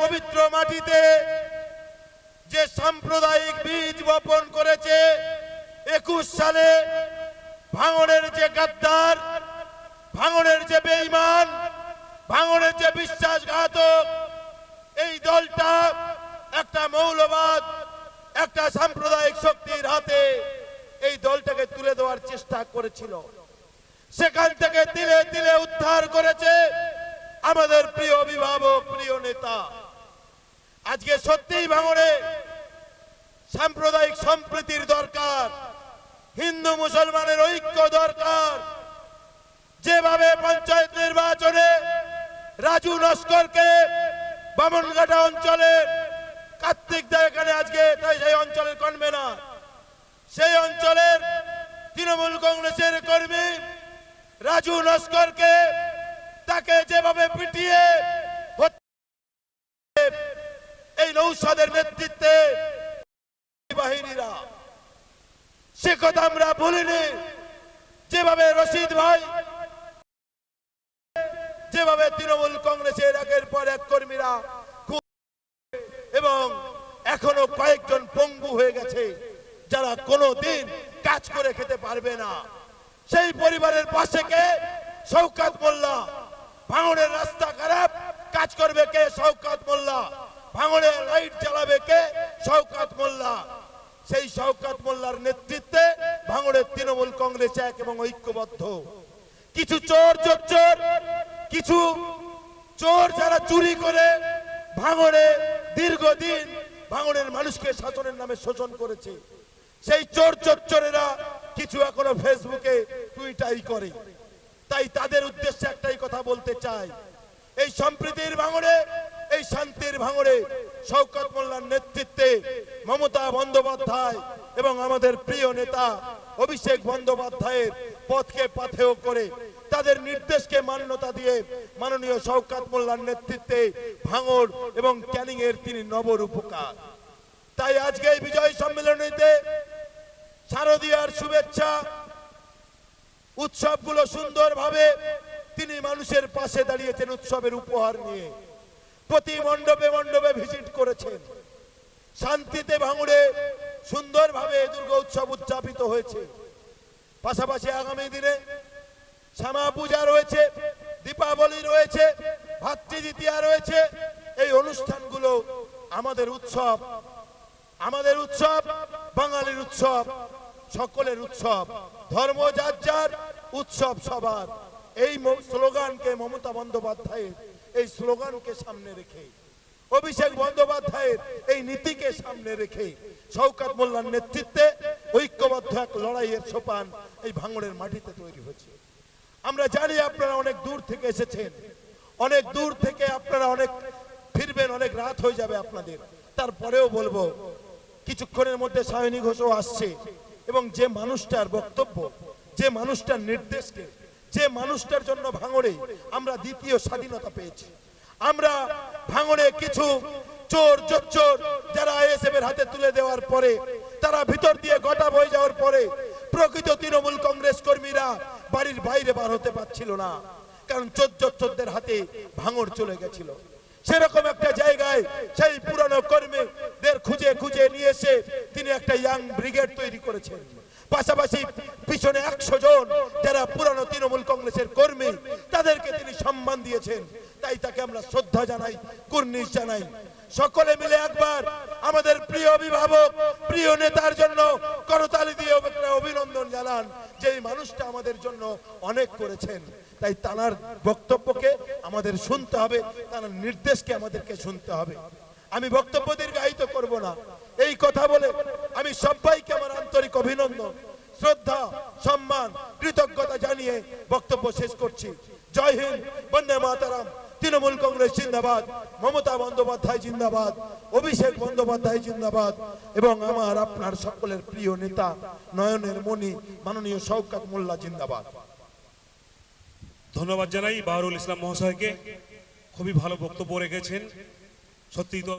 পবিত্র মাটিতে যে সাম্প্রদায়িক বীজ বপন করেছে, একুশ সালে ভাঙনের যে গাদ্দার, ভাঙনের যে বেঈমান, ভাঙনের যে বিশ্বাসঘাতক, এই দলটা একটা মৌলবাদ, একটা সাম্প্রদায়িক শক্তির হাতে এই দলটাকে তুলে দেওয়ার চেষ্টা করেছিল। সেখান থেকে তিলে তিলে উদ্ধার করেছে আমাদের প্রিয় অভিভাবক, প্রিয় নেতা। আজকে সত্যিই ভাঙড়ে সাম্প্রদায়িক সম্প্রীতির দরকার, হিন্দু মুসলমানের ঐক্য দরকার। যেভাবে পঞ্চায়েত নির্বাচনে রাজু নস্করকে বামনঘাটা অঞ্চলের কার্তিক দা এখানে আজকে, তাই সেই অঞ্চলের কনভেনার সেই অঞ্চলের তৃণমূল কংগ্রেসের কর্মী রাজু নস্করকে তাকে যেভাবে পিটিয়ে হত্যা এই নৌসাদের নেতৃত্বে বাহিনীরা। সে কথা আমরা বলিনি যেভাবে রশিদ ভাই, যেভাবে তৃণমূল কংগ্রেসের একের পর এক কর্মীরা এবং এখনও কয়েকজন পঙ্গু হয়ে গেছে, যারা কোনো দিন কাজ করে খেতে পারবে না। সেই পরিবারের পাশে কে শৌকাত মোল্লা ভাঙড়ের রাস্তা খারাপ, কাজ করবে কে শৌকাত মোল্লা? ভাঙড়ে লাইট জ্বালাবে কে? শৌকাত মোল্লা। সেই শৌকাত মোল্লার নেতৃত্বে ভাঙড়ের তৃণমূল কংগ্রেস এক এবং ঐক্যবদ্ধ। কিছু চোর চোর কিছু চোর যারা চুরি করে ভাঙড়ে দীর্ঘদিন ভাঙড়ের মানুষকে শাসনের নামে শোষণ করেছে। সেই চোর চোরেরা কিছু এখনও ফেসবুকে টুইটাই করে। তাই তাদের উদ্দেশ্যে একটাই কথা বলতে চাই। এই সম্প্রীতির ভাঙড়ে এই শান্তির ভাঙড়ে শওকত মোল্লার নেতৃত্বে মমতা বন্দ্যোপাধ্যায় এবং আমাদের প্রিয় নেতা অভিষেক বন্দ্যোপাধ্যায়ের পথকে পাথেয় করে তাদের নির্দেশকে মান্যতা দিয়ে মাননীয় শওকাত মোল্লার নেতৃত্বে ভাঙড় এবং ক্যানিং এর তিনি নবরূপকার তাই আজকে এই বিজয় সম্মেলনীতে শারদীয়ার শুভেচ্ছা, উৎসবগুলো সুন্দরভাবে তিনি মানুষের পাশে দাঁড়িয়েছেন উৎসবের উপহার নিয়ে। প্রতি মণ্ডপে মণ্ডপে ভিজিট করেছেন। শান্তিতে ভাঙড়ে সুন্দরভাবে দুর্গা উৎসব উদযাপিত হয়েছে। পাশাপাশি আগামী দিনে শ্যামা পূজা রয়েছে, দীপাবলি রয়েছে, ভাতৃদ্বিতীয়া রয়েছে। এই অনুষ্ঠানগুলো আমাদের উৎসব আমাদের উৎসব, বাঙালির উৎসব, সকলের উৎসব ধর্ম যার উৎসব সবার। এই স্লোগানকে মমতা বন্দ্যোপাধ্যায়ের এই স্লোগানকে সামনে রেখে, অভিষেক বন্দ্যোপাধ্যায়ের এই নীতিকে সামনে রেখে শওকাত মোল্লার নেতৃত্বে ঐক্যবদ্ধ এক লড়াইয়ের সোপান এই ভাঙড়ের মাটিতে তৈরি হয়েছে। আমরা জানি আপনারা অনেক দূর থেকে এসেছেন, অনেক দূর থেকে আপনারা অনেক ফিরবেন, অনেক রাত হয়ে যাবে আপনাদের। তারপরেও বলব, কিছুক্ষণের মধ্যে সায়নী ঘোষও আসছে এবং যে মানুষটার বক্তব্য, যে মানুষটার নির্দেশকে যে মানুষটার জন্য ভাঙড়ে আমরা দ্বিতীয় স্বাধীনতা পেয়েছি। আমরা ভাঙড়ে কিছু চোর চোর যারা আইএসএফ এর হাতে তুলে দেওয়ার পরে, তারা ভিতর দিয়ে গটা বয়ে যাওয়ার পরে প্রকৃত তৃণমূল কংগ্রেস কর্মীরা বাড়ির বাইরে বার হতে পারছিল না। কারণ চোর চোরদের হাতে ভাঙড় চলে গেছিল। সেরকম একটা জায়গায় সেই পুরানো কর্মীদের খুঁজে খুঁজে নিয়ে এসে তিনি একটা ইয়াং ব্রিগেড তৈরি করেছেন। পাশাপাশি পিছনে একশো জন যারা পুরানো তৃণমূল কংগ্রেসের কর্মী, তাদেরকে তিনি সম্মান দিয়েছেন। তাই তাকে আমরা শ্রদ্ধা জানাই, কুর্নিশ জানাই। সকলে মিলে একবার আমাদের প্রিয় অভিভাবক, প্রিয় নেতার জন্য করতালি দিয়ে অভিনন্দন জানান। মানুষটা আমাদের জন্য অনেক করেছেন। তাই তানার বক্তব্যকে আমাদের শুনতে হবে তানার নির্দেশকে আমাদেরকে শুনতে হবে। আমি বক্তব্য দীর্ঘায়িত করব না। এই কথা বলে আমি সবাইকে আমার আন্তরিক অভিনন্দন, শ্রদ্ধা, সম্মান, কৃতজ্ঞতা জানিয়ে বক্তব্য শেষ করছি। জয় হিন্দ, বন্দে মাতারাম। তৃণমূল কংগ্রেস জিন্দাবাদ, মমতা বন্দ্যোপাধ্যায় জিন্দাবাদ, অভিষেক বন্দ্যোপাধ্যায় জিন্দাবাদ, এবং আমার আপনার সকলের প্রিয় নেতা নয়নের মণি, মাননীয় শওকাত মোল্লা জিন্দাবাদ। ধন্যবাদ জানাই বাহরুল ইসলাম মহাশয়কে। খুবই ভালো বক্তব্য রেখেছেন। সত্যি তো